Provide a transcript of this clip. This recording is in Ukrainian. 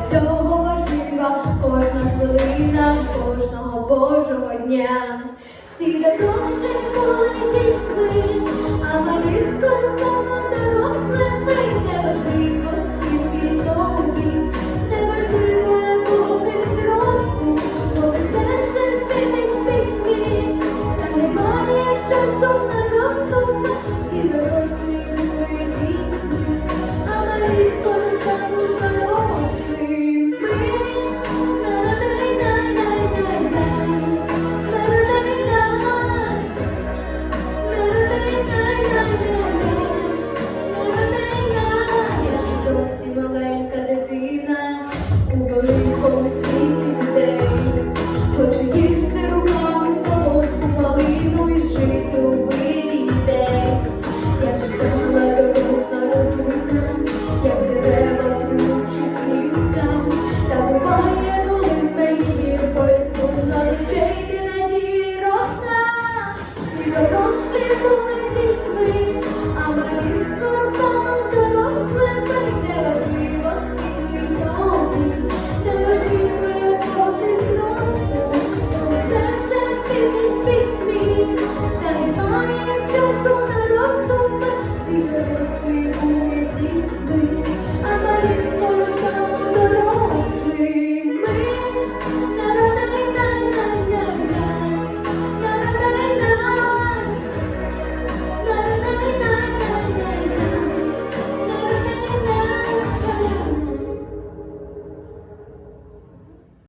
для цього важлива кожна хвилина, кожного Божого дня. Всі дорослі були дітьми, а ми стали дорослими, не важливо скільки тобі, не важливо, яку серце спинить пітьмі.